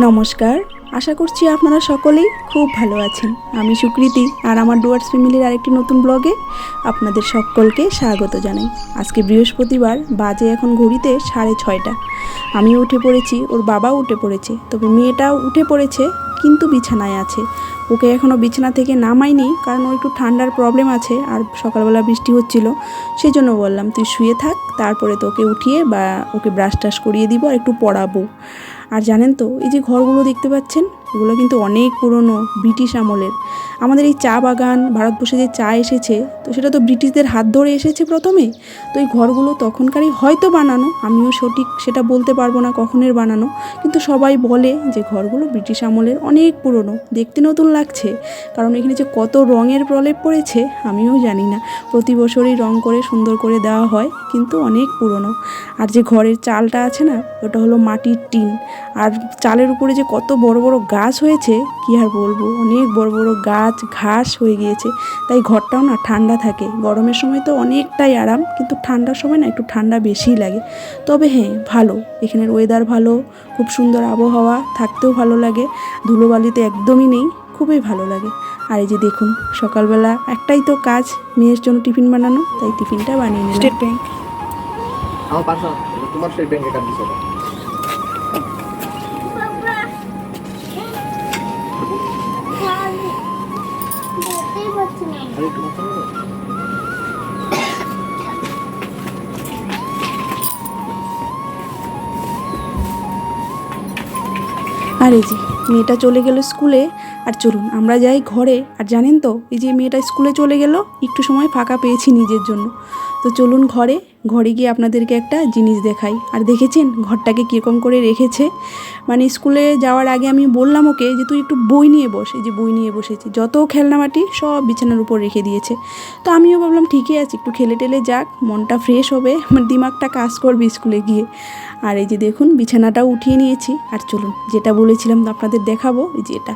নমস্কার। আশা করছি আপনারা সকলেই খুব ভালো আছেন। আমি সুকৃতি আর আমার ডুয়ার্স ফ্যামিলির আরেকটি নতুন ব্লগে আপনাদের সকলকে স্বাগত জানাই। আজকে বৃহস্পতিবার, বাজে এখন ঘড়িতে সাড়ে ছয়টা। আমিও উঠে পড়েছি, ওর বাবাও উঠে পড়েছে। তবে মেয়েটাও উঠে পড়েছে, কিন্তু বিছানায় আছে। ওকে এখনও বিছানা থেকে নামাইনি, কারণ ওর একটু ঠান্ডার প্রবলেম আছে আর সকালবেলা বৃষ্টি হচ্ছিল। সেই জন্য বললাম, তুই শুয়ে থাক, তারপরে তোকে উঠিয়ে বা ওকে ব্রাশ টাশ করিয়ে দিব আর একটু পড়াবো। আর জানেন তো এই যে ঘরগুলো দেখতে পাচ্ছেন? এগুলো কিন্তু অনেক পুরনো ব্রিটিশ আমলের। আমাদের এই চা বাগান, ভারতবর্ষে যে চা এসেছে, তো সেটা তো ব্রিটিশদের হাত ধরে এসেছে প্রথমে। তো এই ঘরগুলো তখনকারই হয়তো বানানো, আমিও সঠিক সেটা বলতে পারব না কখনের বানানো, কিন্তু সবাই বলে যে ঘরগুলো ব্রিটিশ আমলের অনেক পুরনো, দেখতে নতুন লাগছে। কারণ এখানে যে কত রঙের প্রলেপ পড়েছে, আমিও জানি না। প্রতি বছরই রং করে সুন্দর করে দেওয়া হয়, কিন্তু অনেক পুরনো। আর যে ঘরের চালটা আছে না, ওটা হলো মাটির টিন। আর চালের উপরে যে কত বড় বড় গাছ হয়েছে কি আর বলব? অনেক বড় বড় গাছ ঘাস হয়ে গিয়েছে। তাই ঘরটাও না ঠান্ডা থাকে। গরমের সময় তো অনেকটাই আরাম কিন্তু ঠান্ডার সময় না একটু ঠান্ডা বেশিই লাগে। তবে হ্যাঁ ভালো। এখানের ওয়েদার ভালো খুব সুন্দর আবহাওয়া থাকতেও ভালো লাগে। ধুলোবালিতে একদমই নেই খুবই ভালো লাগে। আর এই যে দেখুন সকালবেলা একটাই তো কাজ মেয়ের জন্য টিফিন বানানো তাই টিফিনটা বানিয়ে নিলাম। স্টেট ব্যাংক আমার তোমার স্টেট ব্যাংকে কাট আরে এই যে মেয়েটা চলে গেল স্কুলে। আর চলুন, আমরা যাই ঘরে। আর জানেন তো, এই যে মেয়েটা স্কুলে চলে গেল, একটু সময় ফাঁকা পেয়েছি নিজের জন্য। তো চলুন ঘরে ঘরে গিয়ে আপনাদেরকে একটা জিনিস দেখাই। আর দেখেছেন ঘরটাকে কীরকম করে রেখেছে? মানে স্কুলে যাওয়ার আগে আমি বললাম ওকে যে, তুই একটু বই নিয়ে বস। এই যে বই নিয়ে বসেছি। যত খেলনামাটি সব বিছানার উপর রেখে দিয়েছে। তো আমিও ভাবলাম ঠিকই আছে, একটু খেলে টেলে যাক, মনটা ফ্রেশ হবে, আমার দিমাগটা কাজ করবে স্কুলে গিয়ে। আর এই যে দেখুন, বিছানাটাও উঠিয়ে নিয়েছি। আর চলুন, যেটা বলেছিলাম আপনাদের দেখাবো, এই যে এটা।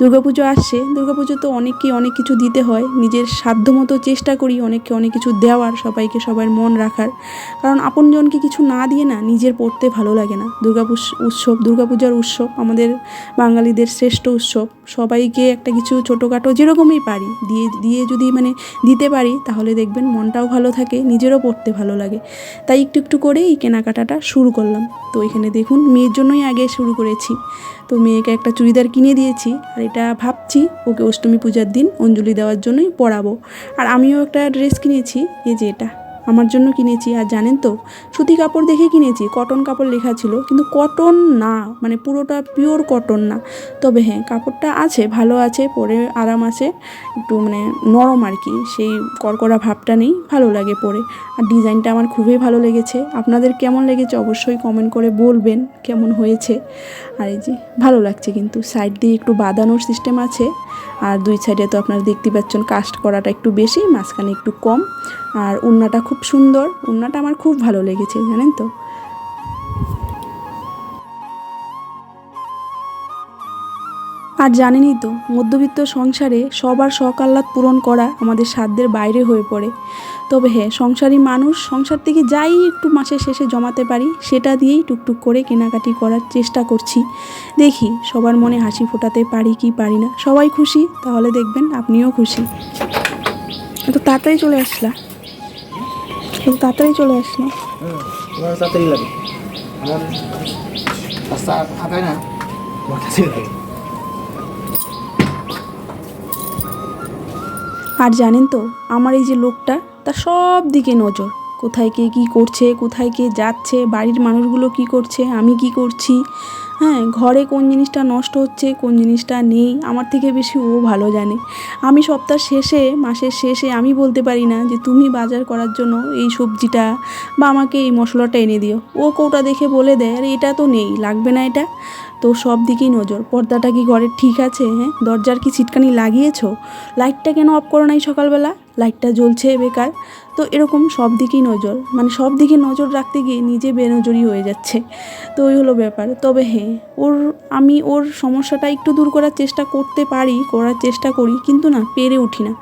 দুর্গাপুজো আসছে। দুর্গাপুজো তো অনেককে অনেক কিছু দিতে হয়। নিজের সাধ্য মতো চেষ্টা করি, অনেককে অনেক কিছু দেওয়ার সবাইকে সবার মন রাখার। কারণ আপনজনকে কিছু না দিয়ে না নিজের পড়তে ভালো লাগে না। দুর্গাপুষ উৎসব দুর্গাপূজার উৎসব আমাদের বাঙালিদের শ্রেষ্ঠ উৎসব। সবাইকে একটা কিছু ছোটোখাটো যেরকমই পারি, দিয়ে দিয়ে যদি মানে দিতে পারি, তাহলে দেখবেন মনটাও ভালো থাকে, নিজেরও পড়তে ভালো লাগে। তাই একটু একটু করে এই কেনাকাটাটা শুরু করলাম। তো এখানে দেখুন, মেয়ের জন্যই আগে শুরু করেছি। তো মেয়েকে একটা চুড়িদার কিনে দিয়েছি, আর এটা ভাবছি ওকে অষ্টমী পূজার দিন অঞ্জলি দেওয়ার জন্যই পরাবো। আর আমিও একটা ড্রেস কিনেছি, এই যে এটা। আমার জন্য কিনেছি, আর জানেন তো, সুতি কাপড় দেখে কিনেছি, কটন কাপড় লেখা ছিল, কিন্তু কটন না মানে পুরোটা পিওর কটন না। তবে হ্যাঁ কাপড়টা আছে, ভালো আছে, পরে আরাম আছে, একটু মানে নরম আর কি, সেই কড়কড়া ভাবটা নেই, ভালো লাগে পরে। আর ডিজাইনটা আমার খুবই ভালো লেগেছে, আপনাদের কেমন লেগেছে অবশ্যই কমেন্ট করে বলবেন, কেমন হয়েছে। আর এই যে, ভালো লাগছে কিন্তু সাইড দিয়ে একটু বাঁধানোর সিস্টেম আছে আর দুই সাইডে তো আপনারা দেখতে পাচ্ছেন কাস্ট করাটা একটু বেশি, মাঝখানে একটু কম। আর উন্নাটা খুব সুন্দর, উন্নাটা আমার খুব ভালো লেগেছে, জানেন তো? আর জানেনই তো, মধ্যবিত্ত সংসারে সবার শখ আহ্লাদ পূরণ করা আমাদের সাধ্যের বাইরে হয়ে পড়ে। তবে হ্যাঁ সংসারী মানুষ সংসার থেকে যাই একটু মাসের শেষে জমাতে পারি, সেটা দিয়েই টুকটুক করে কেনাকাটি করার চেষ্টা করছি। দেখি, সবার মনে হাসি ফোটাতে পারি কি পারি না। সবাই খুশি? তাহলে দেখবেন আপনিও খুশি। এত তাড়াতাড়ি চলে আসলা। এত তাড়াতাড়ি চলে আসলো। তাড়াতাড়ি লাগে। আমার না আর জানেন তো? আমার এই যে লোকটা, তার সব দিকে নজর। কোথায় কে কী করছে, কোথায় কে যাচ্ছে, বাড়ির মানুষগুলো কি করছে, আমি কি করছি? হ্যাঁ ঘরে কোন জিনিসটা নষ্ট হচ্ছে, কোন জিনিসটা নেই, আমার থেকে বেশি ও ভালো জানে। আমি সপ্তাহ শেষে, মাসের শেষে আমি বলতে পারি না যে তুমি বাজার করার জন্য এই সবজিটা বা আমাকে এই মশলাটা এনে দিও। ও কোটা দেখে বলে দেয়, আরে এটা তো নেই, লাগবে না এটা? তো সব দিকেই নজর। পর্দাটা কি ঘরের ঠিক আছে হ্যাঁ? দরজার কি ছিটকানি লাগিয়েছ? লাইটটা কেন অফ করো নাই সকালবেলা? লাইটটা জ্বলছে বেকার। তো এরকম সব দিকেই নজর। মানে সব দিকে নজর রাখতে গিয়ে নিজে বেনজরি হয়ে যাচ্ছে। তো ওই হলো ব্যাপার। তবে হ্যাঁ ওর, আমি ওর সমস্যাটা একটু দূর করার চেষ্টা করতে পারি, করার চেষ্টা করি, কিন্তু না, পেরে উঠি না।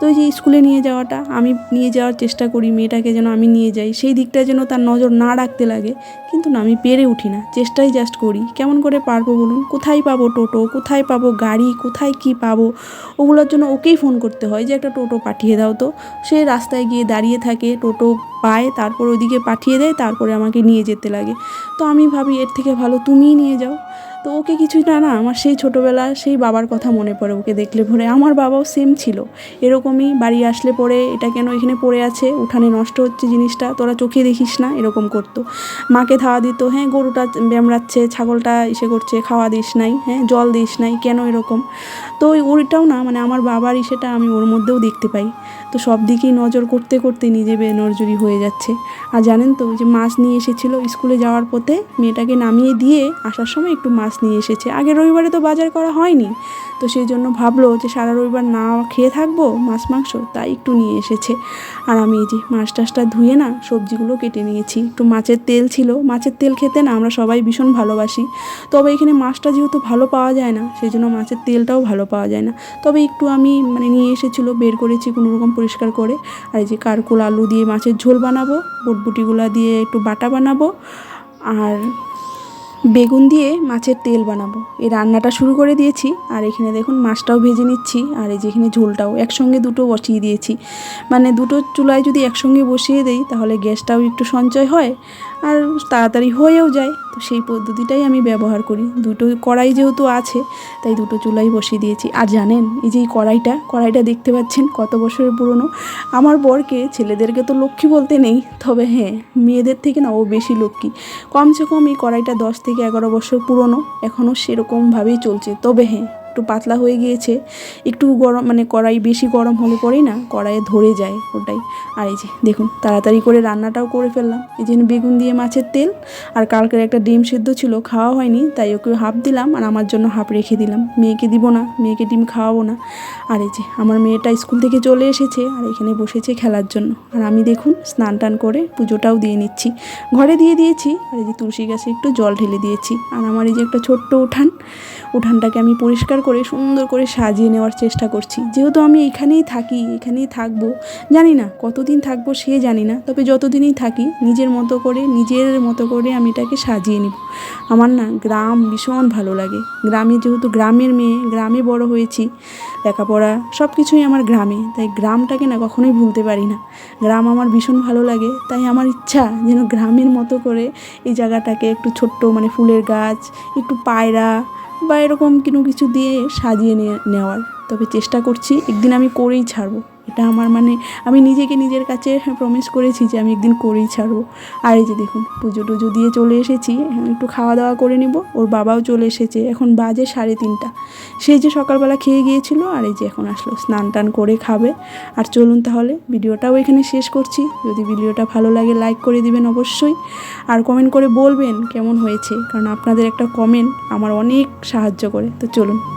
তো ওই যে স্কুলে নিয়ে যাওয়াটা, আমি নিয়ে যাওয়ার চেষ্টা করি, মেয়েটাকে যেন আমি নিয়ে যাই, সেই দিকটা যেন তার নজর না রাখতে লাগে। কিন্তু না, আমি পেরে উঠি না, চেষ্টাই জাস্ট করি। কেমন করে পারব বলুন? কোথায় পাবো টোটো? কোথায় পাবো গাড়ি? কোথায় কি পাবো? ওগুলোর জন্য ওকেই ফোন করতে হয় যে, একটা টোটো পাঠিয়ে দাও তো। সে রাস্তায় গিয়ে দাঁড়িয়ে থাকে, টোটো পায়, তারপর ওদিকে পাঠিয়ে দেয়, তারপরে আমাকে নিয়ে যেতে লাগে। তো আমি ভাবি, এর থেকে ভালো তুমিই নিয়ে যাও। তো ওকে কিছুই না না, আমার সেই ছোটোবেলা, সেই বাবার কথা মনে পড়ে ওকে দেখলে পরে আমার বাবাও সেম ছিল। এরকমই বাড়ি আসলে পরে এটা কেন এখানে পড়ে আছে, উঠানে নষ্ট হচ্ছে জিনিসটা, তোরা চোখে দেখিস না, এরকম করতো। মাকে থাওয়া দিত হ্যাঁ গরুটা ব্যামড়াচ্ছে, ছাগলটা ইসে করছে, খাওয়া দিস নাই হ্যাঁ জল দিস নাই, কেন এরকম? তো ওই ওইটাও না মানে আমার বাবার ইসেটা আমি ওর মধ্যেও দেখতে পাই। তো সব দিকেই নজর করতে করতে নিজে বেনজরি হয়ে যাচ্ছে। আর জানেন তো যে মাছ নিয়ে এসেছিল স্কুলে যাওয়ার পথে, মেয়েটাকে নামিয়ে দিয়ে আসার সময় একটু মাছ নিয়ে এসেছে। আগে রবিবারে তো বাজার করা হয়নি, তো সেই জন্য ভাবলো যে সারা রবিবার না খেয়ে থাকব মাছ মাংস, তাই একটু নিয়ে এসেছে। আর আমি এই যে মাছ টাছটা ধুয়ে না সবজিগুলো কেটে নিয়েছি। একটু মাছের তেল ছিল, মাছের তেল খেতে না আমরা সবাই ভীষণ ভালোবাসি। তবে এখানে মাছটা যেহেতু ভালো পাওয়া যায় না সেই জন্য মাছের তেলটাও ভালো পাওয়া যায় না। তবে একটু আমি মানে নিয়ে এসেছিল, বের করেছি কোনো রকম পরিষ্কার করে। আর এই যে কারকুল, আলু দিয়ে মাছের ঝোল বানাবো, বুটবুটিগুলা দিয়ে একটু বাটা বানাবো, আর বেগুন দিয়ে মাছের তেল বানাবো। এই রান্নাটা শুরু করে দিয়েছি, আর এখানে দেখুন মাছটাও ভেজে নিচ্ছি, আর এই যেখানে ঝোলটাও একসঙ্গে দুটো বসিয়ে দিয়েছি। মানে দুটো চুলায় যদি একসঙ্গে বসিয়ে দেই, তাহলে গ্যাসটাও একটু সঞ্চয় হয় আর তাড়াতাড়ি হয়েও যায়। তো সেই পদ্ধতিটাই আমি ব্যবহার করি। দুটো কড়াই যেহেতু আছে, তাই দুটো চুলাই বসিয়ে দিয়েছি। আর জানেন, এই যে এই কড়াইটা কড়াইটা দেখতে পাচ্ছেন কত বছরের পুরনো? আমার বরকে, ছেলেদেরকে তো লক্ষ্মী বলতে নেই। তবে হ্যাঁ মেয়েদের থেকে না ও বেশি লক্ষ্মী। কমসে কম এই কড়াইটা দশ থেকে এগারো বছর পুরনো। এখনও সেরকমভাবেই চলছে। তবে হ্যাঁ একটু পাতলা হয়ে গিয়েছে, একটু গরম মানে কড়াই বেশি গরম হলে পরেই না কড়াইয়ে ধরে যায় ওটাই। আর এই যে দেখুন, তাড়াতাড়ি করে রান্নাটাও করে ফেললাম। এই যে বেগুন দিয়ে মাছের তেল, আর কালকের একটা ডিম সেদ্ধ ছিল, খাওয়া হয়নি, তাই ওকে হাফ দিলাম আর আমার জন্য হাফ রেখে দিলাম। মেয়েকে দিব না, মেয়েকে ডিম খাওয়াবো না। আর এই যে আমার মেয়েটা স্কুল থেকে চলে এসেছে আর এখানে বসেছে খেলার জন্য। আর আমি দেখুন স্নান টান করে পুজোটাও দিয়ে নিচ্ছি। ঘরে দিয়ে দিয়েছি, আর এই যে তুলসী গাছে একটু জল ঢেলে দিয়েছি। আর আমার এই যে একটা ছোট্ট উঠান, উঠানটাকে আমি পরিষ্কার করে, সুন্দর করে সাজিয়ে নেওয়ার চেষ্টা করছি। যেহেতু আমি এখানেই থাকি, এখানেই থাকব, জানি না কতদিন থাকব সে জানি না। তবে যতদিনই থাকি, নিজের মতো করে, নিজের মতো করে আমি এটাকে সাজিয়ে নিব। আমার না গ্রাম ভীষণ ভালো লাগে। গ্রামে যেহেতু গ্রামের মেয়ে, গ্রামে বড় হয়েছি, লেখাপড়া সব কিছুই আমার গ্রামে। তাই গ্রামটাকে না কখনোই ভুলতে পারি না। গ্রাম আমার ভীষণ ভালো লাগে। তাই আমার ইচ্ছা যেন গ্রামের মতো করে এই জায়গাটাকে একটু ছোট্ট মানে ফুলের গাছ, একটু পায়রা বা এরকম কোনো কিছু দিয়ে সাজিয়ে নিয়ে নেওয়ার। তবে চেষ্টা করছি, একদিন আমি করেই ছাড়বো। এটা আমার মানে আমি নিজেকে নিজের কাছে প্রমিস করেছি যে আমি একদিন করেই ছাড়বো। আর এই যে দেখুন, পুজো টুজো দিয়ে চলে এসেছি একটু খাওয়া দাওয়া করে নিব, ওর বাবাও চলে এসেছে, এখন বাজে সাড়ে তিনটা। সেই যে সকালবেলা খেয়ে গিয়েছিল, আর এই যে এখন আসলো, স্নান টান করে খাবে। আর চলুন তাহলে, ভিডিওটাও এখানে শেষ করছি। যদি ভিডিওটা ভালো লাগে লাইক করে দিবেন অবশ্যই। আর কমেন্ট করে বলবেন কেমন হয়েছে, কারণ আপনাদের একটা কমেন্ট আমার অনেক সাহায্য করে। তো চলুন।